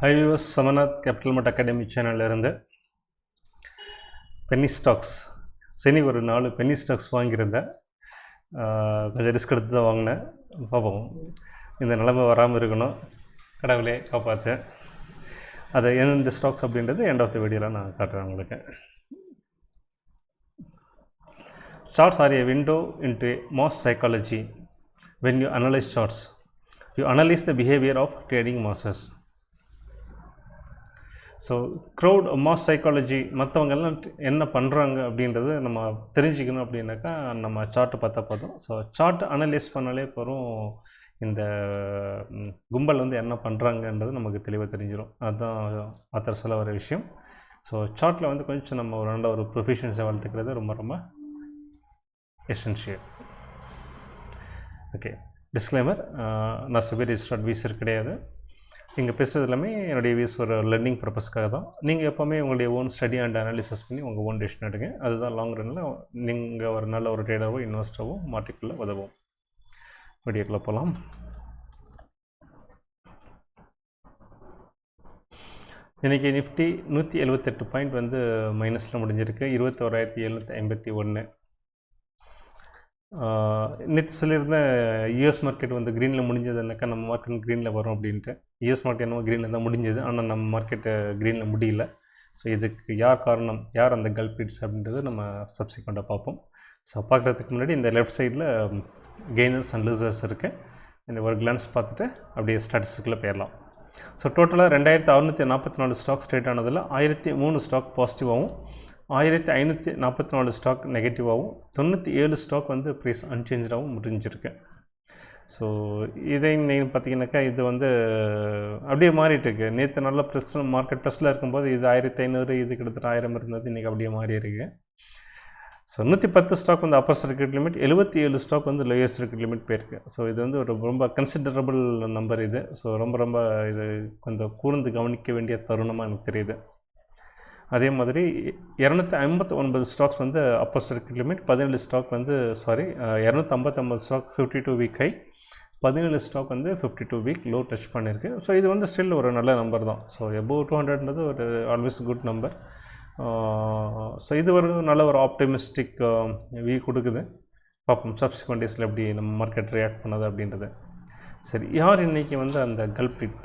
High viewers Somnath capital மட் academy சேனல்லேருந்து penny stocks சரி ஒரு நாலு பென்னி ஸ்டாக்ஸ் வாங்கியிருந்தேன். கொஞ்சம் ரிஸ்க் எடுத்து தான் வாங்கினேன். பார்ப்போம். இந்த நிலைமை வராமல் இருக்கணும். கடவுளே காப்பாற்றேன் அது எந்தெந்த ஸ்டாக்ஸ் அப்படின்றது எண்ட் ஆஃப் த வீடியோவில் நான் காட்டுறேன் உங்களுக்கு. Charts are a window into mass psychology. When you analyze charts, you analyze the behavior of trading masses. So crowd mass psychology மற்றவங்கெல்லாம் என்ன பண்ணுறாங்க அப்படின்றது நம்ம தெரிஞ்சுக்கணும் அப்படின்னாக்கா நம்ம சார்ட்டு பார்த்தா போதும். ஸோ சார்ட் அனலைஸ் பண்ணாலே போகிறோம் இந்த கும்பல் வந்து என்ன பண்ணுறாங்கன்றது நமக்கு தெளிவாக தெரிஞ்சிடும் அதுதான் ஆத்தர் சொல்ல வர விஷயம். ஸோ சார்ட்டில் வந்து கொஞ்சம் நம்ம ஒரு நல்ல ஒரு ப்ரொஃபிஷியன்ஸை வளர்த்துக்கிறது ரொம்ப ரொம்ப எசென்ஷியல் ஓகே டிஸ்க்ளைமர் நான் சுபி ரிஜிஸ்டர்ட் வீசர் கிடையாது. இங்கே பேசுகிறது எல்லாமே என்னுடைய வீஸ் ஒரு லேர்னிங் பர்பஸ்க்காக தான். நீங்கள் எப்போவுமே உங்களுடைய ஓன் ஸ்டடி அண்ட் அனாலிசிஸ் பண்ணி உங்கள் ஓன் டிசிஷன் எடுங்க. அதுதான் லாங் ரனில் நீங்கள் ஒரு நல்ல ஒரு ட்ரேடரோ இன்வெஸ்டரோ மார்க்கெட்டில் உதவும். வீடியோக்குள்ளே போகலாம் இன்றைக்கி நிஃப்டி நூற்றி எழுபத்தெட்டு பாயிண்ட் வந்து மைனஸில் முடிஞ்சிருக்கு. இருபத்தோராயிரத்தி எழுநூற்றி ஐம்பத்தி ஒன்று நேற்று சொல்லியிருந்த யூஎஸ் மார்க்கெட் வந்து க்ரீனில் முடிஞ்சதுனாக்கா நம்ம மார்க்கெட் க்ரீனில் வரும் அப்படின்ட்டு. யூஎஸ் மார்க்கெட் என்னமோ க்ரீனில் தான் முடிஞ்சது. ஆனால் நம்ம மார்க்கெட்டு க்ரீனில் முடியல. ஸோ இதுக்கு யார் காரணம்? யார் அந்த கல்பிட்ஸ் அப்படின்றத நம்ம சப்சிக்வெண்ட்டாக பார்ப்போம். ஸோ பார்க்குறதுக்கு முன்னாடி இந்த லெஃப்ட் சைடில் கெய்னர்ஸ் அண்ட் லூசர்ஸ் இருக்குது இந்த ஒரு கிளான்ஸ் பார்த்துட்டு அப்படியே ஸ்டாட்டிஸ்டிக்கில் போயிடலாம். ஸோ டோட்டலாக ரெண்டாயிரத்தி அறுநூற்றி நாற்பத்தி நாலு ஸ்டாக் ஸ்ட்ரேட் ஆனதில் ஆயிரத்தி மூணு ஸ்டாக் பாசிட்டிவாகவும் ஆயிரத்தி ஐநூற்றி நாற்பத்தி நாலு ஸ்டாக் நெகட்டிவாகவும் தொண்ணூற்றி ஏழு ஸ்டாக் வந்து ப்ரைஸ் அன்சேஞ்சாகவும் முடிஞ்சிருக்கு. ஸோ இதை நீங்கள் பார்த்தீங்கன்னாக்கா இது வந்து அப்படியே மாறிட்டு இருக்கு. நேற்று நல்ல ப்ரெஸ் மார்க்கெட் ப்ரெஸ்ஸில் இருக்கும்போது இது ஆயிரத்தி ஐநூறு இது கிட்டத்தட்ட ஆயிரம் இருந்தது இன்றைக்கி அப்படியே மாறி இருக்கு. ஸோ நூற்றி பத்து ஸ்டாக் வந்து அப்பர் சர்க்கியூட் லிமிட் எழுபத்தி ஏழு ஸ்டாக் வந்து லோயர் சர்க்கியூட் லிமிட் போயிருக்கு. ஸோ இது வந்து ஒரு ரொம்ப கன்சிடரபிள் நம்பர் இது. ஸோ ரொம்ப ரொம்ப இது கொஞ்சம் கூர்ந்து கவனிக்க வேண்டிய தருணமாக எனக்கு தெரியுது. அதே மாதிரி இரநூத்தி ஐம்பத்தி ஒன்பது ஸ்டாக்ஸ் வந்து அப்பர் சர்க்கிட் லிமிட் பதினேழு ஸ்டாக் வந்து சாரி இரநூத்தி ஐம்பத்தொம்பது stock fifty two week high பதினேழு ஸ்டாக் வந்து fifty two week low touch பண்ணியிருக்கு ஸோ இது வந்து ஸ்டில் ஒரு நல்ல நம்பர் தான். ஸோ எபோவ் டூ ஹண்ட்ரட்ன்றது ஒரு ஆல்வேஸ் குட் நம்பர் ஸோ இது ஒரு நல்ல ஒரு ஆப்டிமிஸ்டிக் வீ கொடுக்குது. பார்ப்போம் சப்சிக்வெண்ட் டேஸில் எப்படி நம்ம மார்க்கெட் ரியாக்ட் பண்ணது அப்படின்றது. சரி யார் இன்றைக்கி வந்து அந்த கல்பிட்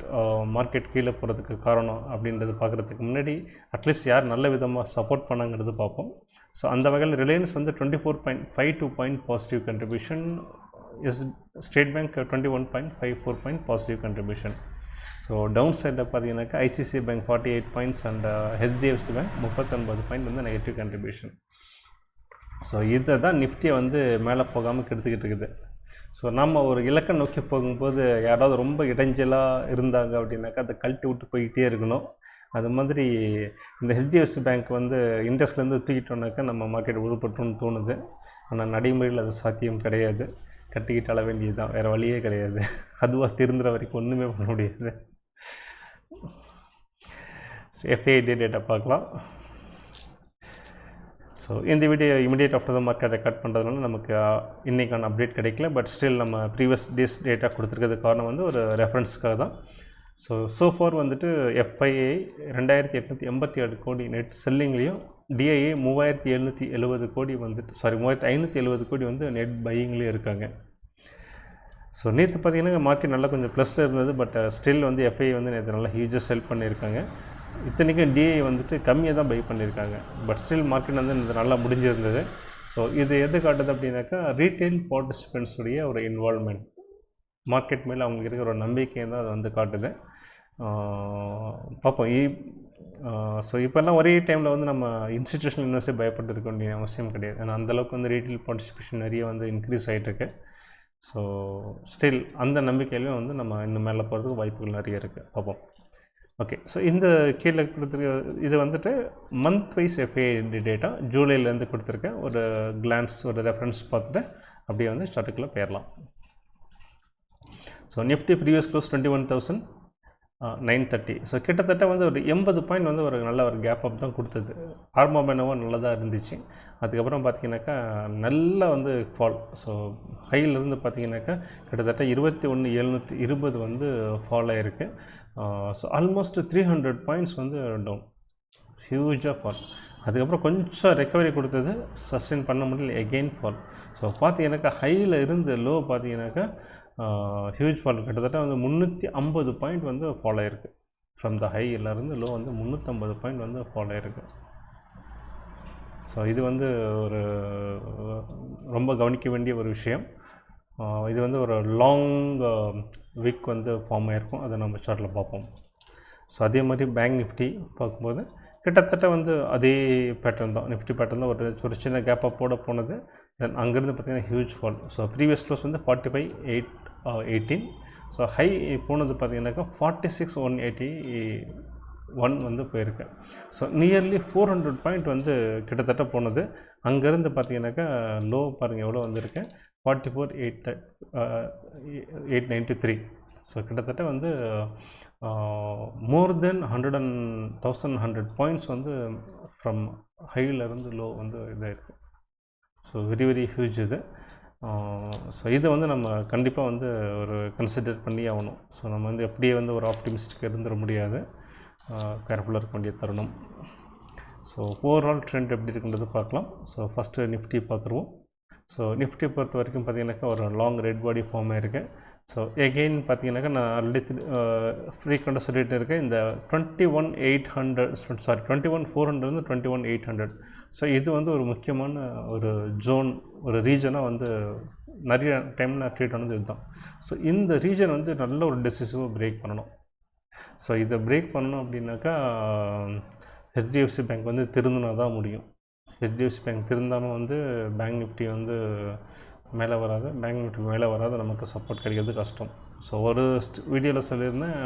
மார்க்கெட் கீழே போகிறதுக்கு காரணம் அப்படின்றது பார்க்குறதுக்கு முன்னாடி அட்லீஸ்ட் யார் நல்ல விதமாக சப்போர்ட் பண்ணாங்கிறது பார்ப்போம். ஸோ அந்த வகையில் ரிலையன்ஸ் வந்து twenty four point five two point positive contribution S State Bank twenty one point five four point positive contribution so down சைடில் பார்த்தீங்கன்னாக்கா ICICI bank forty eight points and HDFC bank முப்பத்தொன்பது point வந்து negative contribution so இதை தான் நிஃப்டியை வந்து மேலே போகாமல் கெடுத்துக்கிட்டு இருக்குது. ஸோ நம்ம ஒரு இலக்கை நோக்கி போகும்போது யாராவது ரொம்ப இடைஞ்சலாக இருந்தாங்க அப்படின்னாக்கா அதை கழட்டி விட்டு போய்கிட்டே இருக்கணும். அது மாதிரி இந்த ஹெச்டிஎஃப்சி பேங்க் வந்து இண்டஸ்ட்லேருந்து தூக்கிட்டோனாக்கா நம்ம மார்க்கெட் உருப்பட்டுன்னு தோணுது. ஆனால் நடைமுறையில் அது சாத்தியம் கிடையாது. கட்டிக்கிட்டு அள வேண்டியது தான் வேறு வழியே கிடையாது. அதுவாக திருந்துற வரைக்கும் ஒன்றுமே பண்ண முடியாது. எஃப்ஐடி டேட்டா பார்க்கலாம். ஸோ இந்த video immediate after the market record பண்ணுறதுனால நமக்கு இன்றைக்கான இன்னைக்கான அப்டேட் கிடைக்கல. பட் ஸ்டில் நம்ம ப்ரீவியஸ் டேஸ் டேட்டா கொடுத்துருக்கிறது காரணம் வந்து ஒரு ரெஃபரன்ஸ்க்காக தான். ஸோ ஸோ ஃபார் வந்துட்டு எஃப்ஐஏ ரெண்டாயிரத்தி எட்நூற்றி எண்பத்தி ஏழு கோடி நெட் செல்லிங்லேயும் டிஐஏ மூவாயிரத்தி எழுநூற்றி எழுபது கோடி வந்துட்டு சாரி மூவாயிரத்தி ஐநூற்றி எழுபது கோடி வந்து நெட் பையிங்லேயும் இருக்காங்க. ஸோ நேற்று பார்த்தீங்கன்னா மார்க்கெட் நல்லா கொஞ்சம் ப்ளஸில் இருந்தது பட் ஸ்டில் uh, வந்து எஃப்ஐ வந்து நேற்று நல்லா ஹியூஜாக செல் பண்ணியிருக்காங்க. இத்தனைக்கும் டிஐ வந்துட்டு கம்மியாக தான் பை பண்ணியிருக்காங்க பட் ஸ்டில் மார்க்கெட் வந்து இது நல்லா முடிஞ்சிருந்தது. ஸோ இது எது காட்டுது அப்படின்னாக்கா ரீட்டைல் பார்ட்டிசிபெண்ட்ஸுடைய ஒரு இன்வால்மெண்ட் மார்க்கெட் மேலே அவங்களுக்கு இருக்கிற ஒரு நம்பிக்கையை தான் அது வந்து காட்டுது. பார்ப்போம் இ ஸோ இப்போல்லாம் ஒரே டைமில் வந்து நம்ம இன்ஸ்டிடியூஷனல் இன்வெஸ்டே பயப்பட்டு இருக்க வேண்டிய அவசியம் கிடையாது. ஏன்னா அந்தளவுக்கு வந்து ரீட்டைல் பார்ட்டிசிபேஷன் நிறைய வந்து இன்க்ரீஸ் ஆகிட்டுருக்கு ஸோ ஸ்டில் அந்த நம்பிக்கையிலையும் வந்து நம்ம இன்னும் மேலே போகிறதுக்கு வாய்ப்புகள் நிறைய இருக்குது பார்ப்போம் ஓகே ஸோ இந்த கீழே கொடுத்துருக்க இது வந்துட்டு மந்த் வைஸ் எஃப்ஏடி டேட்டா ஜூலைலேருந்து கொடுத்துருக்கேன் ஒரு கிளான்ஸ் ஒரு ரெஃபரன்ஸ் பார்த்துட்டு அப்படியே வந்து ஸ்டார்ட்டுக்குள்ளே போயிடலாம் so Nifty previous close twenty one thousand nine thirty so கிட்டத்தட்ட வந்து ஒரு எண்பது பாயிண்ட் வந்து ஒரு நல்ல ஒரு கேப் அப் தான் கொடுத்தது. ஆர்மம் என்னவோ நல்லதாக இருந்துச்சு. அதுக்கப்புறம் பார்த்தீங்கன்னாக்கா நல்லா வந்து ஃபால் ஸோ ஹையிலேருந்து பார்த்தீங்கன்னாக்கா கிட்டத்தட்ட இருபத்தி ஒன்று எழுநூற்றி இருபது வந்து ஃபால் ஆகிருக்கு so almost three hundred points வந்து டவுன் ஹியூஜாக ஃபால் அதுக்கப்புறம் கொஞ்சம் ரெக்கவரி கொடுத்தது சஸ்டெயின் பண்ண முடியல எகெயின் ஃபால் ஸோ பார்த்தீங்கன்னாக்கா ஹையில் இருந்து லோ பார்த்தீங்கன்னாக்கா ஹியூஜ் ஃபால் கிட்டத்தட்ட வந்து முந்நூற்றி ஐம்பது பாயிண்ட் வந்து ஃபால் ஆயிருக்கு. ஃப்ரம் த ஹையிலேருந்து லோ வந்து முந்நூற்றம்பது பாயிண்ட் வந்து ஃபால் ஆயிருக்கு. ஸோ இது வந்து ஒரு ரொம்ப கவனிக்க வேண்டிய ஒரு விஷயம். இது வந்து ஒரு லாங் வீக் வந்து ஃபார்ம் ஆகிருக்கும் அதை நம்ம சார்ட்டில் பார்ப்போம். ஸோ அதே மாதிரி பேங்க் நிஃப்டி பார்க்கும்போது கிட்டத்தட்ட வந்து அதே பேட்டர்ன் தான். நிஃப்டி பேட்டர்ன் தான். ஒரு ஒரு சின்ன கேப் அப்போட போனது. தென் அங்கேருந்து பார்த்தீங்கன்னா huge fall so previous close வந்து forty five eight eighteen so high போனது பார்த்திங்கனாக்கா forty six one eighty one வந்து போயிருக்கு. So nearly four hundred point வந்து கிட்டத்தட்ட போனது. அங்கேருந்து பார்த்தீங்கன்னாக்கா லோ பாருங்கள் எவ்வளோ வந்திருக்கு? Forty four eight eight ninety three so கிட்டத்தட்ட வந்து more than hundred and thousand hundred points வந்து ஃப்ரம் ஹையிலேருந்து லோ வந்து இதாகிருக்கு ஸோ வெரி வெரி ஹியூஜ் இது. Uh, ஸோ இதை வந்து நம்ம கண்டிப்பாக வந்து ஒரு கன்சிடர் பண்ணி ஆகணும். ஸோ நம்ம வந்து எப்படியே வந்து ஒரு ஆப்டிமிஸ்டிக் இருந்துட முடியாது. Uh, கேர்ஃபுல்லாக இருக்க வேண்டிய தருணம். ஸோ ஓவரால் ட்ரெண்ட் எப்படி இருக்குன்றது பார்க்கலாம். ஸோ ஃபஸ்ட்டு நிஃப்டி பார்த்துருவோம். ஸோ நிஃப்டி பொறுத்த வரைக்கும் பார்த்தீங்கன்னாக்கா ஒரு லாங் ரெட் பாடி ஃபார்ம் இருக்குது ஸோ எகெயின் பார்த்தீங்கன்னாக்கா நான் ஆல்ரெடி ஃப்ரீக்வெண்ட்டாக சொல்லிகிட்டு இருக்கேன். இந்த twenty one eight hundred sorry twenty one four ஹண்ட்ரட்லேருந்து twenty one eight hundred so இது வந்து ஒரு முக்கியமான ஒரு ஜோன் ஒரு ரீஜனாக வந்து நிறைய டைம் நான் ட்ரீட் ஆனது இதுதான். ஸோ இந்த ரீஜன் வந்து நல்ல ஒரு டெசிசிவாக பிரேக் பண்ணணும். ஸோ இதை பிரேக் பண்ணணும் அப்படின்னாக்கா ஹெச்டிஎஃப்சி பேங்க் வந்து திருந்தினா தான் முடியும். ஹெச்டிஎஃப்சி பேங்க் திருந்தாமல் வந்து பேங்க் நிஃப்டி வந்து மேலே வராது. பேங்க் நிஃப்டி மேலே வராது. நமக்கு சப்போர்ட் கிடைக்கிறது கஷ்டம். ஸோ ஒரு வீடியோவில் சொல்லியிருந்தேன்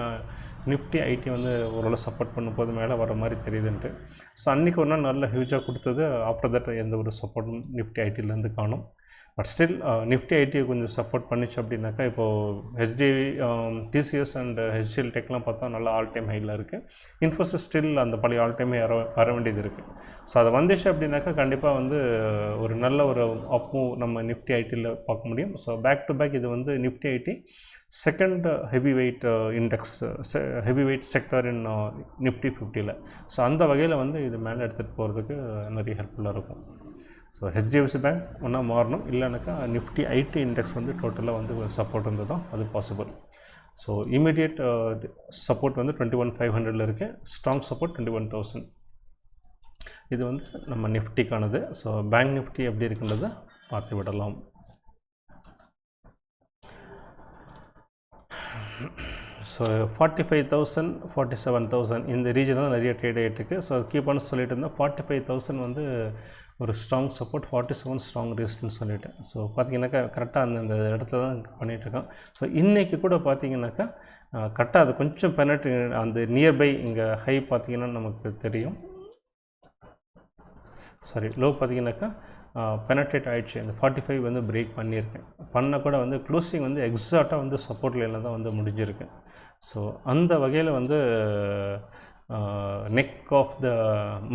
நிஃப்டி ஐடி வந்து ஓரளவு சப்போர்ட் பண்ணும்போது மேலே வர மாதிரி தெரியுதுன்ட்டு. ஸோ அன்றைக்கி ஒரு நாள் நல்ல ஹியூஜாக கொடுத்தது. ஆஃப்டர் தட் எந்த ஒரு சப்போர்ட்டும் நிஃப்டி ஐடியிலேருந்து காணும். பட் ஸ்டில் நிஃப்டி ஐடியை கொஞ்சம் சப்போர்ட் பண்ணிச்சு அப்படின்னாக்கா இப்போது ஹெச்டி டிசிஎஸ் அண்ட் ஹெச்டிஎல் டெக்லாம் பார்த்தா நல்லா ஆல் டைம் ஹையில் இருக்குது இன்ஃபோசிஸ் ஸ்டில் அந்த பழைய ஆல் டைம் வர வர வேண்டியது இருக்குது ஸோ அது வந்துச்சு அப்படின்னாக்கா கண்டிப்பாக வந்து uh, ஒரு நல்ல ஒரு அப்பும் நம்ம நிஃப்டி ஐடியில் பார்க்க முடியும். ஸோ பேக் டு பேக் இது வந்து Nifty IT second heavy weight index heavy weight sector in Nifty ஃபிஃப்டியில் ஸோ அந்த வகையில் வந்து இது மேலே எடுத்துகிட்டு போகிறதுக்கு uh, நிறைய ஹெல்ப்ஃபுல்லாக இருக்கும். ஸோ ஹெச்டிஎஃப்சி பேங்க் ஒன்றா மாறணும். இல்லைனாக்கா நிஃப்டி ஐடி இண்டெக்ஸ் வந்து டோட்டலாக வந்து சப்போர்ட் uh, வந்து தான் அது பாசிபிள் ஸோ இமீடியட் சப்போர்ட் வந்து டுவெண்ட்டி ஒன் ஃபைவ் ஹண்ட்ரடில் இருக்குது strong support twenty one thousand இது வந்து நம்ம நிஃப்டிக்கானது ஸோ பேங்க் நிஃப்டி எப்படி இருக்குன்றதை பார்த்து விடலாம். So forty five thousand forty seven thousand இந்த ரீஜனில் நிறைய ட்ரேட் ஆகிட்டுருக்கு ஸோ கீப் ஆன் சொல்லிட்டு இருந்தேன். ஃபார்ட்டி ஃபைவ் தௌசண்ட் வந்து ஒரு strong support forty seven strong resistance சொல்லிட்டு ஸோ பார்த்தீங்கன்னாக்கா கரெக்டாக அந்த அந்த இடத்துல தான் பண்ணிகிட்ருக்கோம் ஸோ இன்றைக்கி கூட பார்த்தீங்கன்னாக்கா கரெக்டாக அது கொஞ்சம் பெனட்ரி அந்த நியர்பை இங்கே ஹை பார்த்தீங்கன்னா நமக்கு தெரியும். சாரி லோ பார்த்தீங்கன்னாக்கா பெனட்ரேட் ஆகிடுச்சு இந்த ஃபார்ட்டி ஃபைவ் வந்து பிரேக் பண்ணியிருக்கேன் பண்ண கூட வந்து க்ளோசிங் வந்து எக்ஸாக்டாக வந்து சப்போர்ட் லைனில் தான் வந்து முடிஞ்சிருக்கு. ஸோ அந்த வகையில் வந்து நெக் ஆஃப் த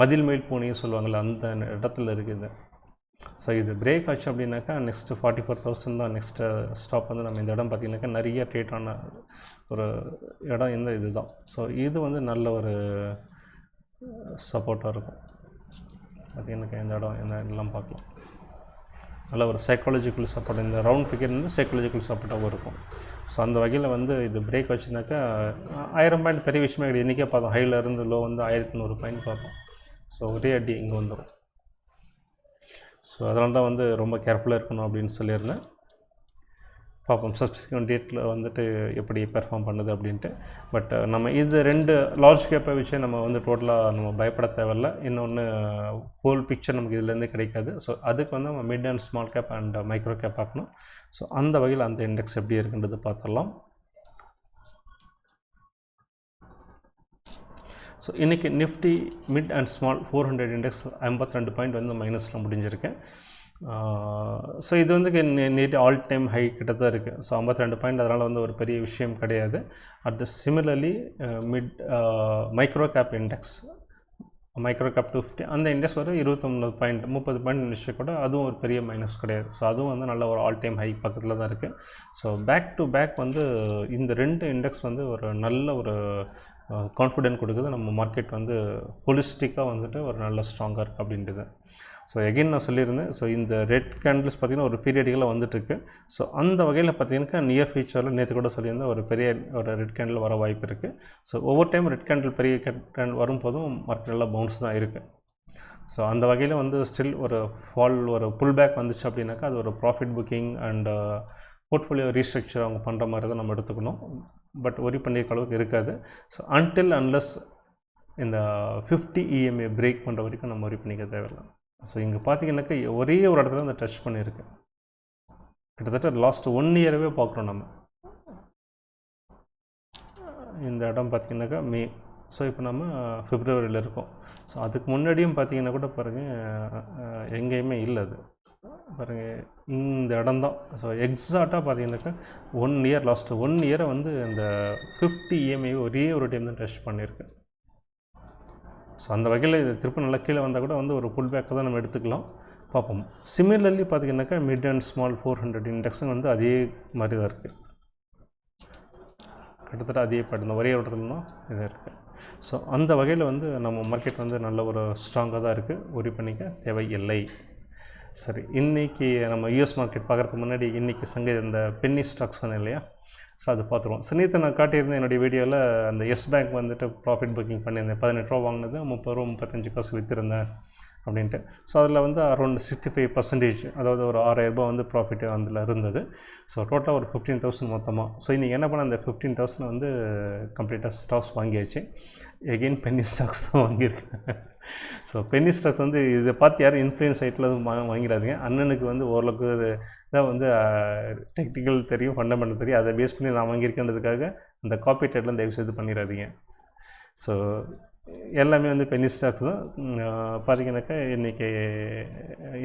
மதில் மேல் பூனையும் சொல்லுவாங்கள்ல அந்த இடத்துல இருக்குது. ஸோ இது பிரேக் ஆச்சு அப்படின்னாக்கா நெக்ஸ்ட்டு ஃபார்ட்டி ஃபோர் தௌசண்ட் தான் நெக்ஸ்ட்டு ஸ்டாப் வந்து நம்ம இந்த இடம் பார்த்திங்கனாக்கா நிறைய ட்ரேட் ஆன ஒரு இடம் இந்த இது தான் ஸோ இது வந்து நல்ல ஒரு சப்போர்ட்டாக இருக்கும். பார்த்தீங்கன்னாக்கா இந்த இடம் இந்த எல்லாம் பார்க்கலாம். நல்ல ஒரு சைக்காலஜிக்கல் சப்போர்ட் இந்த ரவுண்ட் ஃபிகர் வந்து சைக்காலஜிக்கல் சப்போர்ட்டாகவும் இருக்கும். ஸோ அந்த வகையில் வந்து இது பிரேக் வச்சுனாக்கா ஆயிரம் பாயிண்ட் பெரிய விஷயமே கிடையாது. இன்றைக்கே பார்த்தோம் ஹையிலேருந்து லோ வந்து ஆயிரத்தி நூறு பாயிண்ட் பார்த்தோம் ஸோ ஒரே அடி இங்கே வந்துடும் ஸோ அதனால தான் வந்து ரொம்ப கேர்ஃபுல்லாக இருக்கணும் அப்படின்னு சொல்லியிருந்தேன். பார்ப்போம். சப்சிக்வெண்ட் டேட்டில் வந்துட்டு எப்படி பெர்ஃபார்ம் பண்ணுது அப்படின்ட்டு. பட் நம்ம இது ரெண்டு லார்ஜ் கேப்பை வச்சு நம்ம வந்து டோட்டலாக நம்ம பயப்பட தேவையில்ல. இன்னொன்று ஹோல் பிக்சர் நமக்கு இதுலேருந்து கிடைக்காது. ஸோ அதுக்கு வந்து நம்ம mid and small cap and micro cap பார்க்கணும். ஸோ அந்த வகையில் அந்த இண்டெக்ஸ் எப்படி இருக்குன்றது பார்த்துடலாம். ஸோ இன்றைக்கி Nifty mid and small four hundred index ஐம்பத்தி ரெண்டு பாயிண்ட் வந்து மைனஸில் முடிஞ்சிருக்கேன் ஸோ இது வந்து நேற்று ஆல் டைம் ஹை கிட்ட தான் இருக்குது ஸோ ஐம்பத்தி ரெண்டு பாயிண்ட் அதனால் வந்து ஒரு பெரிய விஷயம் கிடையாது. At the similarly mid micro cap index micro cap two fifty அந்த இண்டெக்ஸ் வர இருபத்தொம்பது பாயிண்ட் முப்பது பாயிண்ட் நிமிஷம் கூட அதுவும் ஒரு பெரிய மைனஸ் கிடையாது. ஸோ அதுவும் வந்து நல்ல ஒரு ஆல் டைம் ஹை பக்கத்தில் தான் இருக்குது ஸோ பேக் டு பேக் வந்து இந்த ரெண்டு இண்டெக்ஸ் வந்து ஒரு நல்ல ஒரு கான்ஃபிடென்ட் கொடுக்குது. நம்ம மார்க்கெட் வந்து ஹொலிஸ்டிக்காக வந்துட்டு ஒரு நல்ல ஸ்ட்ராங்காக இருக்குது அப்படின்றது. ஸோ எகைன் நான் சொல்லியிருந்தேன். ஸோ இந்த ரெட் கேண்டில்ஸ் பார்த்திங்கன்னா ஒரு பீரியடிகளாக வந்துட்டுருக்கு. ஸோ அந்த வகையில் பார்த்தீங்கன்னா நியர் ஃபியூச்சரில் நேற்று கூட சொல்லியிருந்தேன். ஒரு பெரிய ஒரு ரெட் கேண்டில் வர வாய்ப்பு இருக்குது ஸோ ஒவ்வொரு டைம் ரெட் கேண்டில் பெரிய கேண்டில் வரும்போதும் மார்க்கெட் நல்லா பவுன்ஸ் தான் இருக்குது ஸோ அந்த வகையில் வந்து ஸ்டில் ஒரு ஃபால் ஒரு புல் பேக் வந்துச்சு அப்படின்னாக்கா அது ஒரு profit booking and portfolio restructure அவங்க பண்ணுற மாதிரி தான் நம்ம எடுத்துக்கணும். பட் ஒரி பண்ணியிருக்க அளவுக்கு இருக்காது. ஸோ அன்டில் அன்லஸ் இந்த ஃபிஃப்டி இஎம்ஏ பிரேக் பண்ணுற வரைக்கும் நம்ம ஒரி பண்ணிக்க தேவையில்லை. ஸோ இங்கே பார்த்தீங்கன்னாக்கா ஒரே ஒரு இடத்துல அந்த டச் பண்ணியிருக்கு கிட்டத்தட்ட லாஸ்ட் ஒன் இயரவே பார்க்குறோம் நம்ம. இந்த இடம் பார்த்திங்கனாக்கா மே. ஸோ இப்போ நம்ம ஃபிப்ரவரியில் இருக்கோம். ஸோ அதுக்கு முன்னாடியும் பார்த்தீங்கன்னா கூட பாருங்கள் எங்கேயுமே இல்லை அது. பாருங்கள் இந்த இடம் தான். ஸோ எக்ஸாக்டாக பார்த்தீங்கன்னாக்கா ஒன் இயர் லாஸ்ட்டு ஒன் இயரை வந்து இந்த ஃபிஃப்டி இஎம்ஐ ஒரே ஒரு டைம் தான் டச் பண்ணியிருக்கு ஸோ அந்த வகையில் இது திருப்பி நல்லா கீழே வந்தால் கூட வந்து ஒரு புல் பேக்கை தான் நம்ம எடுத்துக்கலாம். பார்ப்போம். சிமிலர்லி பார்த்தீங்கன்னாக்கா mid and small four hundred இண்டெக்ஸும் வந்து அதே மாதிரி தான் இருக்குது கிட்டத்தட்ட அதே பாட்டு ஒரே இடத்துல தான் இதாக இருக்குது ஸோ அந்த வகையில் வந்து நம்ம மார்க்கெட் வந்து நல்ல ஒரு ஸ்ட்ராங்காக தான் இருக்குது உரி பண்ணிக்க தேவை இல்லை சரி இன்றைக்கி நம்ம யூஎஸ் மார்க்கெட் பார்க்குறதுக்கு முன்னாடி இன்றைக்கி சங்க இந்த பென்னி ஸ்டாக்ஸ் சொன்னேன் இல்லையா? ஸோ அது பார்த்துருவோம். சனியத்தை நான் காட்டியிருந்தேன் என்னுடைய வீடியோவில் அந்த எஸ் பேங்க் வந்துட்டு ப்ராஃபிட் புக்கிங் பண்ணியிருந்தேன். பதினெட்டு ரூபா வாங்கினது முப்பது ரூபா முப்பத்தஞ்சு காசு விற்றுருந்தேன் அப்படின்ட்டு. ஸோ அதில் வந்து அரௌண்ட் சிக்ஸ்டி ஃபைவ் பர்சன்டேஜ் அதாவது ஒரு ஆறாயிரரூபா வந்து ப்ராஃபிட் அதில் இருந்தது. ஸோ டோட்டலாக ஒரு ஃபிஃப்டீன் தௌசண்ட் மொத்தமாக ஸோ இன்றைக்கி என்ன பண்ண அந்த ஃபிஃப்டீன் தௌசண்ட் வந்து கம்ப்ளீட்டாக ஸ்டாக்ஸ் வாங்கியாச்சு. எகெயின் பென்னி ஸ்டாக்ஸ் தான் வாங்கியிருக்கேன் ஸோ பென்னி ஸ்டாக்ஸ் வந்து இதை பார்த்து யாரும் இன்ஃப்ளூயன்ஸ் சைட்டில் வாங்கிடாதீங்க. அண்ணனுக்கு வந்து ஓரளவுக்கு தான் வந்து டெக்னிக்கல் தெரியும் ஃபண்டமெண்டல் தெரியும். அதை பேஸ் பண்ணி நான் வாங்கியிருக்கேன்றதுக்காக அந்த காப்பி டேட்லாம் தயவு செய்து பண்ணிடாதீங்க. ஸோ எல்லாமே வந்து பென்னி ஸ்டாக்ஸ் தான். பார்த்தீங்கன்னாக்கா இன்றைக்கி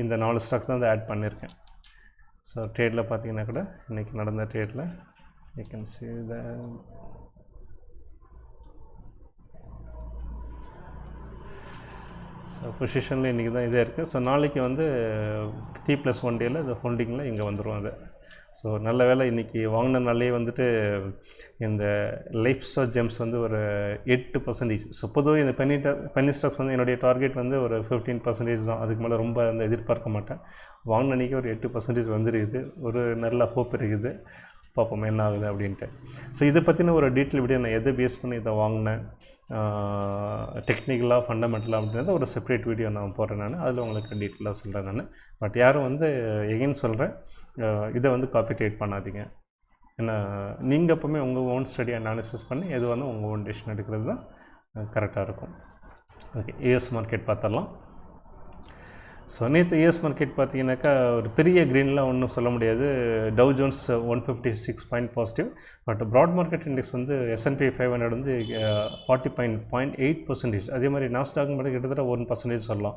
இந்த நாலு ஸ்டாக்ஸ் தான் வந்து ஆட் பண்ணியிருக்கேன் ஸோ ட்ரேடில் பார்த்தீங்கன்னா கூட இன்றைக்கி நடந்த ட்ரேடில் you can see the so பொசிஷனில் இன்றைக்கி தான் இதே இருக்குது ஸோ நாளைக்கு வந்து டி ப்ளஸ் ஒன் டேயில் இந்த ஹோல்டிங்கில் இங்கே வந்துடும் அது. ஸோ நல்ல வேலை இன்றைக்கி வாங்கின நாளே வந்துட்டு இந்த லைஃப் ஸ்டார் ஜெம்ஸ் வந்து ஒரு எட்டு பர்சன்டேஜ் ஸோ பொதுவாக இந்த பெனி பெனி ஸ்டாக்ஸ் வந்து என்னுடைய டார்கெட் வந்து ஒரு ஃபிஃப்டீன் பர்சன்டேஜ் தான். அதுக்கு மேலே ரொம்ப அந்த எதிர்பார்க்க மாட்டேன். வாங்கின அன்றைக்கி ஒரு எட்டு பர்சன்டேஜ் வந்துருக்குது. ஒரு நல்ல ஹோப் இருக்குது. பார்ப்போம் என்ன ஆகுது அப்படின்ட்டு. ஸோ இதை பற்றின ஒரு டீட்டெயில் வீடியோ நான் எதை பேஸ் பண்ணி இதை வாங்கினேன்? டெக்னிக்கலாக ஃபண்டமெண்டலாக அப்படின்றத ஒரு செப்பரேட் வீடியோ நான் போடுறேன் நான். அதில் உங்களுக்கு டீட்டெயிலாக சொல்கிறேன் நான். பட் யாரும் வந்து எகைன் சொல்கிறேன் இதை வந்து காப்பி டேட் பண்ணாதீங்க. ஏன்னா நீங்கள் எப்போவுமே உங்கள் ஓன் ஸ்டடி அனாலிசிஸ் பண்ணி எது வந்து உங்கள் ஓன் டெசிஷன் எடுக்கிறது தான் கரெக்டாக இருக்கும். ஓகே யூஎஸ் மார்க்கெட் பார்த்துடலாம். ஸோ நேற்று யூஎஸ் மார்க்கெட் பார்த்தீங்கன்னாக்கா ஒரு பெரிய க்ரீன்லாம் ஒன்றும் சொல்ல முடியாது. Dow Jones one fifty six point positive but broad market index வந்து எஸ்என்பி ஃபைவ் ஹண்ட்ரட் வந்து forty point point eight percentage அதே மாதிரி நாஸ்டாக் மட்டும் கிட்டத்தட்ட ஒன் பர்சன்டேஜ் சொல்லலாம்.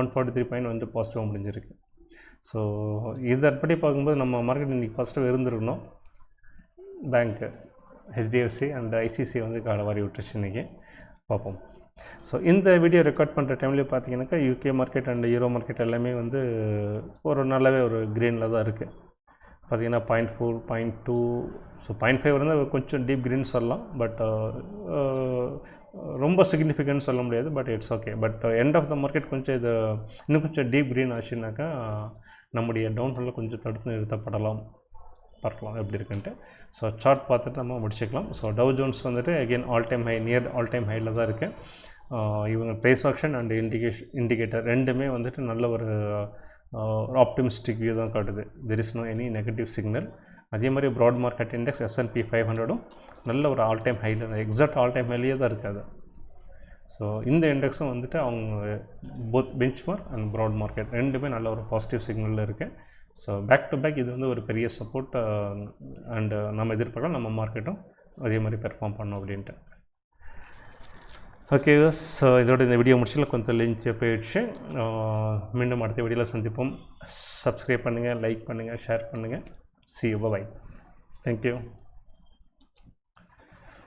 ஒன் ஃபார்ட்டி த்ரீ பாயிண்ட் வந்து பாசிட்டிவாக முடிஞ்சிருக்கு. ஸோ இதன்படி பார்க்கும்போது நம்ம மார்க்கெட் இன்றைக்கி பாசிட்டிவ் இருந்திருக்கணும். பேங்க்கு ஹெச்டிஎஃப்சி அண்ட் ஐசிசி வந்து காலை வாரி விட்டுருச்சு இன்றைக்கி பார்ப்போம். ஸோ இந்த வீடியோ ரெக்கார்ட் பண்ணுற டைம்லேயே பார்த்தீங்கன்னாக்கா UK market and Euro market எல்லாமே வந்து ஒரு நல்லாவே ஒரு க்ரீனில் தான் இருக்குது பார்த்தீங்கன்னா point four point two so point five வந்து கொஞ்சம் டீப் க்ரீன் சொல்லலாம். பட் uh, uh, ரொம்ப சிக்னிஃபிகன்ட் சொல்ல முடியாது but it's okay but end of the market கொஞ்சம் இது இன்னும் கொஞ்சம் டீப் க்ரீன் ஆச்சுனாக்கா நம்முடைய டவுன்ஃபாலில் கொஞ்சம் தடுத்து நிறுத்தப்படலாம். பார்க்கலாம் எப்படி இருக்குன்ட்டு. ஸோ சார்ட் பார்த்துட்டு நம்ம முடிச்சுக்கலாம். ஸோ டவ் ஜோன்ஸ் வந்துட்டு again all time high near all time ஹையில் தான் இருக்குது இவங்க price action and indication indicator ரெண்டுமே வந்துட்டு நல்ல ஒரு ஆப்டிமிஸ்டிக் வியூ தான் காட்டுது. There is no any negative signal அதே மாதிரி broad market index S&P five ஹண்ட்ரடும் நல்ல ஒரு ஆல் டைம் ஹையில் எக்ஸாக்ட் ஆல் டைம் ஹைலேயே தான் இருக்காது ஸோ இந்த இண்டெக்ஸும் வந்துட்டு அவங்க both benchmark and broad market ரெண்டுமே நல்ல ஒரு பாசிட்டிவ் சிக்னலில் இருக்குது ஸோ பேக் டு பேக் இது வந்து ஒரு பெரிய சப்போர்ட் அண்டு uh, uh, நம்ம எதிர்பார்க்கலாம் நம்ம மார்க்கெட்டும் அதே மாதிரி பெர்ஃபார்ம் பண்ணோம் அப்படின்ட்டு. ஓகே ஸோ இதோட இந்த வீடியோ முடிச்சிடலாம் கொஞ்சம் லிஞ்ச் போயிடுச்சு. Uh, மீண்டும் அடுத்த வீடியோவில் சந்திப்போம். சப்ஸ்கிரைப் பண்ணுங்கள் லைக் பண்ணுங்கள் ஷேர் பண்ணுங்கள் சி யூ பாய் தேங்க்யூ